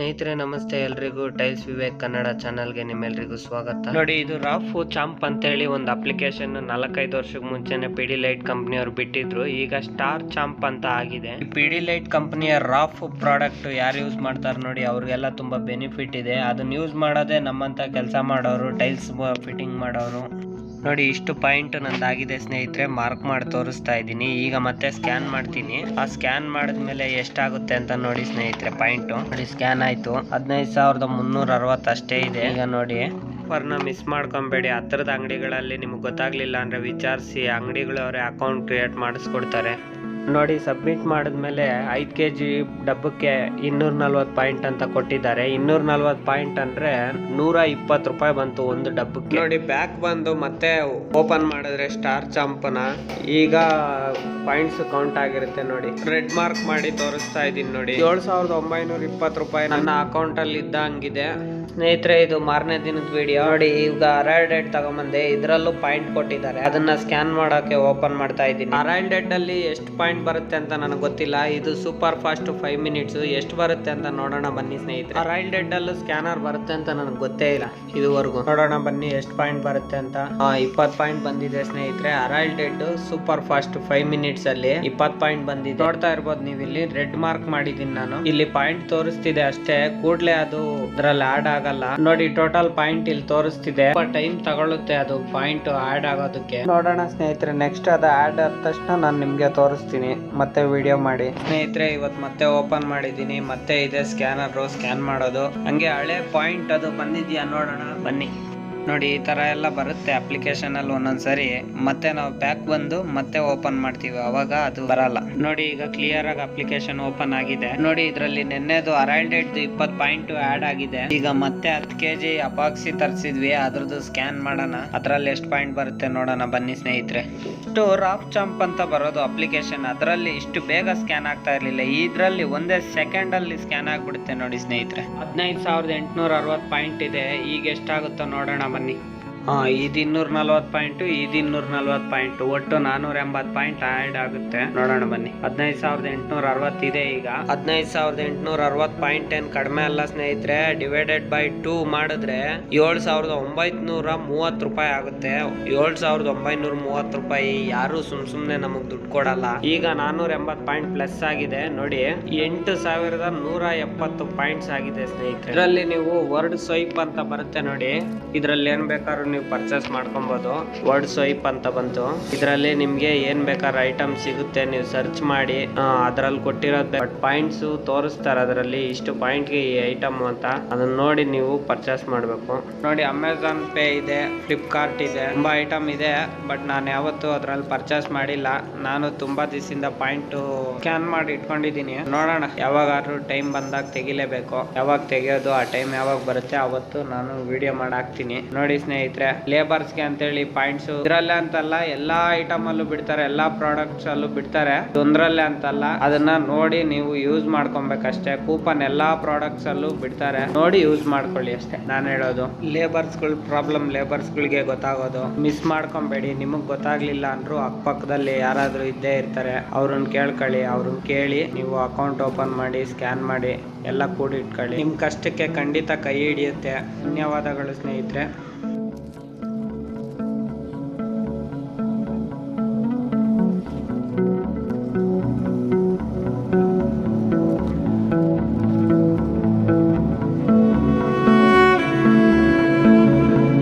ಸ್ನೇಹಿತರೆ, ನಮಸ್ತೆ. ಎಲ್ರಿಗೂ ಟೈಲ್ಸ್ ವಿವೇಕ್ ಕನ್ನಡ ಚಾನಲ್ಗೆ ನಿಮ್ಮೆಲ್ರಿಗೂ ಸ್ವಾಗತ. ನೋಡಿ, ಇದು ರಾಫು ಚಾಂಪ್ ಅಂತ ಹೇಳಿ ಒಂದು ಅಪ್ಲಿಕೇಶನ್ ನಾಲ್ಕೈದು ವರ್ಷಕ್ಕೆ ಮುಂಚೆನೆ ಪಿ ಡಿ ಲೈಟ್ ಕಂಪ್ನಿಯವರು ಬಿಟ್ಟಿದ್ರು. ಈಗ ಸ್ಟಾರ್ ಚಾಂಪ್ ಅಂತ ಆಗಿದೆ. ಪಿ ಡಿ ಲೈಟ್ ಕಂಪನಿಯ ರಾಫ್ ಪ್ರಾಡಕ್ಟ್ ಯಾರು ಯೂಸ್ ಮಾಡ್ತಾರೆ ನೋಡಿ, ಅವ್ರಿಗೆಲ್ಲ ತುಂಬಾ ಬೆನಿಫಿಟ್ ಇದೆ. ಅದನ್ನ ಯೂಸ್ ಮಾಡೋದೇ ನಮ್ಮಂತ ಕೆಲಸ ಮಾಡೋರು, ಟೈಲ್ಸ್ ಫಿಟ್ಟಿಂಗ್ ಮಾಡೋರು. ನೋಡಿ, ಇಷ್ಟು ಪಾಯಿಂಟ್ ನಂದಾಗಿದೆ ಸ್ನೇಹಿತರೆ. ಮಾರ್ಕ್ ಮಾಡಿ ತೋರಿಸ್ತಾ ಇದ್ದೀನಿ. ಈಗ ಮತ್ತೆ ಸ್ಕ್ಯಾನ್ ಮಾಡ್ತೀನಿ. ಆ ಸ್ಕ್ಯಾನ್ ಮಾಡಿದ್ಮೇಲೆ ಎಷ್ಟಾಗುತ್ತೆ ಅಂತ ನೋಡಿ ಸ್ನೇಹಿತರೆ, ಪಾಯಿಂಟ್. ನೋಡಿ, ಸ್ಕ್ಯಾನ್ ಆಯ್ತು. ಹದಿನೈದು ಸಾವಿರದ ಮುನ್ನೂರ ಅರವತ್ತು ಅಷ್ಟೇ ಇದೆ. ಈಗ ನೋಡಿ. ಆಫರ್ನ ಮಿಸ್ ಮಾಡ್ಕೊಬೇಡಿ. ಹತ್ರದ ಅಂಗಡಿಗಳಲ್ಲಿ ನಿಮ್ಗೆ ಗೊತ್ತಾಗ್ಲಿಲ್ಲ ಅಂದ್ರೆ ವಿಚಾರಿಸಿ. ಅಂಗಡಿಗಳವರೇ ಅಕೌಂಟ್ ಕ್ರಿಯೇಟ್ ಮಾಡಿಸ್ಕೊಡ್ತಾರೆ. ನೋಡಿ ಸಬ್ಮಿಟ್ ಮಾಡಿದ್ಮೇಲೆ ಐದು ಕೆ ಜಿ ಡಬ್ಬಕ್ಕೆ ಇನ್ನೂರ ನಲ್ವತ್ತು ಪಾಯಿಂಟ್ ಅಂತ ಕೊಟ್ಟಿದ್ದಾರೆ. ಇನ್ನೂರ ನಲ್ವತ್ತು ಪಾಯಿಂಟ್ ಅಂದ್ರೆ ನೂರ ಇಪ್ಪತ್ತು ರೂಪಾಯಿ ಬಂತು ಒಂದು ಡಬ್ಬಕ್ಕೆ. ನೋಡಿ ಬ್ಯಾಕ್ ಬಂದು ಮತ್ತೆ ಓಪನ್ ಮಾಡಿದ್ರೆ ಸ್ಟಾರ್ ಚಾಂಪನ ಈಗ ಪಾಯಿಂಟ್ಸ್ ಕೌಂಟ್ ಆಗಿರುತ್ತೆ ನೋಡಿ. ರೆಡ್ ಮಾರ್ಕ್ ಮಾಡಿ ತೋರಿಸ್ತಾ ಇದೀನಿ ನೋಡಿ. ಏಳು ಸಾವಿರದ ಒಂಬೈನೂರ ಇಪ್ಪತ್ತು ರೂಪಾಯಿ ನನ್ನ ಅಕೌಂಟ್ ಅಲ್ಲಿ ಇದ್ದಂಗಿದೆ ಸ್ನೇಹಿತರೆ, ಇದು ಮಾರನೇ ದಿನದ ವಿಡಿಯೋ ನೋಡಿ, ಈಗ ಅರೈಲ್ ಡೇಟ್ ತಗೊಂಬಂದೆ. ಇದರಲ್ಲೂ ಪಾಯಿಂಟ್ ಕೊಟ್ಟಿದ್ದಾರೆ. ಅದನ್ನ ಸ್ಕ್ಯಾನ್ ಮಾಡೋಕೆ ಓಪನ್ ಮಾಡ್ತಾ ಇದ್ದೀನಿ. ಅರೈಲ್ ಡೇಟ್ ಅಲ್ಲಿ ಎಷ್ಟು ಪಾಯಿಂಟ್ ಬರುತ್ತೆ ಅಂತ ನನಗೆ ಗೊತ್ತಿಲ್ಲ. ಇದು ಸೂಪರ್ ಫಾಸ್ಟ್ ಫೈವ್ ಮಿನಿಟ್ಸ್ ಎಷ್ಟು ಬರುತ್ತೆ ಅಂತ ನೋಡೋಣ ಬನ್ನಿ ಸ್ನೇಹಿತರೆ. ಅರೈಲ್ ಡೆಡ್ ಅಲ್ಲೂ ಸ್ಕ್ಯಾನರ್ ಬರುತ್ತೆ ಅಂತ ನನಗೆ ಗೊತ್ತೇ ಇಲ್ಲ. ಇದುವರೆಗೂ. ನೋಡೋಣ ಬನ್ನಿ ಎಷ್ಟು ಪಾಯಿಂಟ್ ಬರುತ್ತೆ ಅಂತ. ಇಪ್ಪತ್ತು ಪಾಯಿಂಟ್ ಬಂದಿದೆ ಸ್ನೇಹಿತರೆ. ಅರೈಲ್ ಡೆಡ್ ಸೂಪರ್ ಫಾಸ್ಟ್ ಫೈವ್ ಮಿನಿಟ್ಸ್ ಅಲ್ಲಿ ಇಪ್ಪತ್ತು ಪಾಯಿಂಟ್ ಬಂದಿದೆ. ನೋಡ್ತಾ ಇರ್ಬೋದು ನೀವು ಇಲ್ಲಿ. ರೆಡ್ ಮಾರ್ಕ್ ಮಾಡಿದೀನಿ ನಾನು. ಇಲ್ಲಿ ಪಾಯಿಂಟ್ ತೋರಿಸ್ತಿದೆ ಅಷ್ಟೇ. ಕೂಡ್ಲೆ ಅದು ಅದ್ರಲ್ಲಿ ಆಡ್ ಆಗಲ್ಲ. ನೋಡಿ ಟೋಟಲ್ ಪಾಯಿಂಟ್ ಇಲ್ಲಿ ತೋರಿಸ್ತಿದೆ. ಟೈಮ್ ತಗೊಳ್ಳುತ್ತೆ ಅದು ಪಾಯಿಂಟ್ ಆಡ್ ಆಗೋದಕ್ಕೆ. ನೋಡೋಣ ಸ್ನೇಹಿತರೆ ನೆಕ್ಸ್ಟ್ ಅದು ಆಡ್ ಆದ ತಕ್ಷಣ ನಾನು ನಿಮ್ಗೆ ತೋರಿಸ್ತೀನಿ. ಮತ್ತೆ ವಿಡಿಯೋ ಮಾಡಿ. ಸ್ನೇಹಿತರೆ ಇವತ್ತು ಮತ್ತೆ ಓಪನ್ ಮಾಡಿದ್ದೀನಿ. ಮತ್ತೆ ಇದೆ ಸ್ಕ್ಯಾನರ್ ಸ್ಕ್ಯಾನ್ ಮಾಡೋದು. ಹಂಗೆ ಹಳೆ ಪಾಯಿಂಟ್ ಅದು ಬಂದಿದ್ಯಾ ನೋಡೋಣ. ಬನ್ನಿ. ನೋಡಿ, ಈ ತರ ಎಲ್ಲ ಬರುತ್ತೆ ಅಪ್ಲಿಕೇಶನ್ ಅಲ್ಲಿ ಒಂದೊಂದ್ಸರಿ ಮತ್ತೆ ನಾವು ಬ್ಯಾಕ್ ಬಂದು ಮತ್ತೆ ಓಪನ್ ಮಾಡ್ತೀವಿ. ಅವಾಗ ಅದು ಬರಲ್ಲ. ನೋಡಿ, ಈಗ ಕ್ಲಿಯರ್ ಆಗಿ ಅಪ್ಲಿಕೇಶನ್ ಓಪನ್ ಆಗಿದೆ. ನೋಡಿ, ಇದರಲ್ಲಿ ನಿನ್ನೆದು ಅರೈಲ್ ಡೇಟ್ ಇಪ್ಪತ್ ಪಾಯಿಂಟ್ ಆಡ್ ಆಗಿದೆ. ಈಗ ಮತ್ತೆ ಹತ್ತು ಕೆಜಿ ಅಪಾಕ್ಸಿ ತರಿಸಿದ್ವಿ. ಅದ್ರದ್ದು ಸ್ಕ್ಯಾನ್ ಮಾಡೋಣ. ಅದ್ರಲ್ಲಿ ಎಷ್ಟು ಪಾಯಿಂಟ್ ಬರುತ್ತೆ ನೋಡೋಣ ಬನ್ನಿ ಸ್ನೇಹಿತರೆ. ಇಷ್ಟು ರಾಫ್ ಚಾಂಪ್ ಅಂತ ಬರೋದು ಅಪ್ಲಿಕೇಶನ್ ಅದರಲ್ಲಿ ಇಷ್ಟು ಬೇಗ ಸ್ಕ್ಯಾನ್ ಆಗ್ತಾ ಇರಲಿಲ್ಲ. ಇದ್ರಲ್ಲಿ ಒಂದೇ ಸೆಕೆಂಡ್ ಅಲ್ಲಿ ಸ್ಕ್ಯಾನ್ ಆಗ್ಬಿಡುತ್ತೆ ನೋಡಿ ಸ್ನೇಹಿತರೆ. ಹದಿನೈದು ಸಾವಿರದ ಎಂಟುನೂರ ಅರವತ್ತು ಪಾಯಿಂಟ್ ಇದೆ. ಈಗ ಎಷ್ಟಾಗುತ್ತೋ ನೋಡೋಣ ಬನ್ನಿ ಇದು ಇನ್ನೂರ ನಲ್ವತ್ತು ಪಾಯಿಂಟ್, ಇದು ಇನ್ನೂರ ನಲ್ವತ್ತು ಪಾಯಿಂಟ್. ಒಟ್ಟು ನಾನೂರ ಎಂಬತ್ತು ಪಾಯಿಂಟ್ ಆಡ್ ಆಗುತ್ತೆ. ನೋಡೋಣ ಬನ್ನಿ. ಹದಿನೈದು ಸಾವಿರದ ಎಂಟುನೂರ ಅರವತ್ತಿದೆ ಈಗ. ಹದಿನೈದು ಸಾವಿರದ ಎಂಟುನೂರ ಅರವತ್ತು ಪಾಯಿಂಟ್ ಏನ್ ಕಡಿಮೆ ಅಲ್ಲ ಸ್ನೇಹಿತರೆ. ಡಿವೈಡೆಡ್ ಬೈ ಟೂ ಮಾಡಿದ್ರೆ ಏಳು ಸಾವಿರದ ಒಂಬೈನೂರ ಮೂವತ್ತು ರೂಪಾಯಿ ಆಗುತ್ತೆ. ಏಳು ಸಾವಿರದ ಒಂಬೈನೂರ ಮೂವತ್ತು ರೂಪಾಯಿ ಯಾರು ಸುಮ್ ಸುಮ್ನೆ ನಮಗ್ ದುಡ್ಡು ಕೊಡಲ್ಲ. ಈಗ ನಾನೂರ ಎಂಬತ್ತು ಪಾಯಿಂಟ್ ಪ್ಲಸ್ ಆಗಿದೆ. ನೋಡಿ, ಎಂಟು ಸಾವಿರದ ನೂರ ಎಪ್ಪತ್ತು ಪಾಯಿಂಟ್ಸ್ ಆಗಿದೆ ಸ್ನೇಹಿತರೆ. ಇದರಲ್ಲಿ ನೀವು ವರ್ಡ್ ಸ್ವೈಪ್ ಅಂತ ಬರುತ್ತೆ ನೋಡಿ. ಇದರಲ್ಲಿ ಏನ್ ಬೇಕಾದ್ರೂ ನೀವು ಪರ್ಚೇಸ್ ಮಾಡ್ಕೊಬೋದು. ವರ್ಡ್ ಸ್ವೈಪ್ ಅಂತ ಬಂತು. ಇದರಲ್ಲಿ ನಿಮ್ಗೆ ಏನ್ ಬೇಕಾದ್ರೆ ಐಟಮ್ ಸಿಗುತ್ತೆ ನೀವು ಸರ್ಚ್ ಮಾಡಿ. ಅದರಲ್ಲಿ ಕೊಟ್ಟಿರೋದ್ ಬಟ್ ಪಾಯಿಂಟ್ಸ್ ತೋರಿಸ್ತಾರೆ ಅದರಲ್ಲಿ ಇಷ್ಟು ಪಾಯಿಂಟ್ಗೆ ಈ ಐಟಮ್ ಅಂತ. ಅದನ್ನ ನೋಡಿ ನೀವು ಪರ್ಚೇಸ್ ಮಾಡಬೇಕು. ನೋಡಿ ಅಮೆಝಾನ್ ಪೇ ಇದೆ ಫ್ಲಿಪ್ಕಾರ್ಟ್ ಇದೆ, ತುಂಬಾ ಐಟಮ್ ಇದೆ ಬಟ್ ನಾನು ಯಾವತ್ತು ಅದ್ರಲ್ಲಿ ಪರ್ಚೇಸ್ ಮಾಡಿಲ್ಲ. ನಾನು ತುಂಬಾ ದಿವಸದಿಂದ ಪಾಯಿಂಟ್ ಸ್ಕ್ಯಾನ್ ಮಾಡಿ ಇಟ್ಕೊಂಡಿದ್ದೀನಿ. ನೋಡೋಣ, ಯಾವಾಗಾದ್ರೂ ಟೈಮ್ ಬಂದಾಗ ತೆಗಿಲೇಬೇಕು. ಯಾವಾಗ ತೆಗಿಯೋದು, ಆ ಟೈಮ್ ಯಾವಾಗ ಬರುತ್ತೆ, ಅವತ್ತು ನಾನು ವಿಡಿಯೋ ಮಾಡಾಕ್ತೀನಿ. ನೋಡಿ ಸ್ನೇಹಿತರೆ ಲೇಬರ್ಸ್ಗೆ ಅಂತೇಳಿ ಪಾಯಿಂಟ್ಸ್ ಇದ್ರಲ್ಲೇ ಅಂತಲ್ಲ ಎಲ್ಲಾ ಐಟಮ್ ಅಲ್ಲೂ ಬಿಡ್ತಾರೆ, ಎಲ್ಲಾ ಪ್ರಾಡಕ್ಟ್ಸ್ ಅಲ್ಲೂ ಬಿಡ್ತಾರೆ. ಒಂದ್ರಲ್ಲೇ ಅಂತಲ್ಲ, ಅದನ್ನ ನೋಡಿ ನೀವು ಯೂಸ್ ಮಾಡ್ಕೊಬೇಕಷ್ಟೇ. ಕೂಪನ್ ಎಲ್ಲಾ ಪ್ರಾಡಕ್ಟ್ಸ್ ಅಲ್ಲೂ ಬಿಡ್ತಾರೆ. ನೋಡಿ ಯೂಸ್ ಮಾಡ್ಕೊಳ್ಳಿ ಅಷ್ಟೇ, ನಾನು ಹೇಳೋದು. ಲೇಬರ್ಸ್ಗಳು ಪ್ರಾಬ್ಲಮ್ ಲೇಬರ್ಸ್ ಗಳಿಗೆ ಗೊತ್ತಾಗೋದು. ಮಿಸ್ ಮಾಡ್ಕೊಬೇಡಿ, ನಿಮಗ್ ಗೊತ್ತಾಗ್ಲಿಲ್ಲ ಅಂದ್ರು ಅಕ್ಕಪಕ್ಕದಲ್ಲಿ ಯಾರಾದ್ರೂ ಇದ್ದೇ ಇರ್ತಾರೆ, ಅವ್ರನ್ನ ಕೇಳ್ಕೊಳ್ಳಿ, ಅವ್ರನ್ನ ಕೇಳಿ ನೀವು ಅಕೌಂಟ್ ಓಪನ್ ಮಾಡಿ ಸ್ಕ್ಯಾನ್ ಮಾಡಿ, ಎಲ್ಲ ಕೂಡಿ ಇಟ್ಕೊಳ್ಳಿ. ನಿಮ್ ಕಷ್ಟಕ್ಕೆ ಖಂಡಿತ ಕೈ ಹಿಡಿಯುತ್ತೆ. ಧನ್ಯವಾದಗಳು ಸ್ನೇಹಿತರೆ.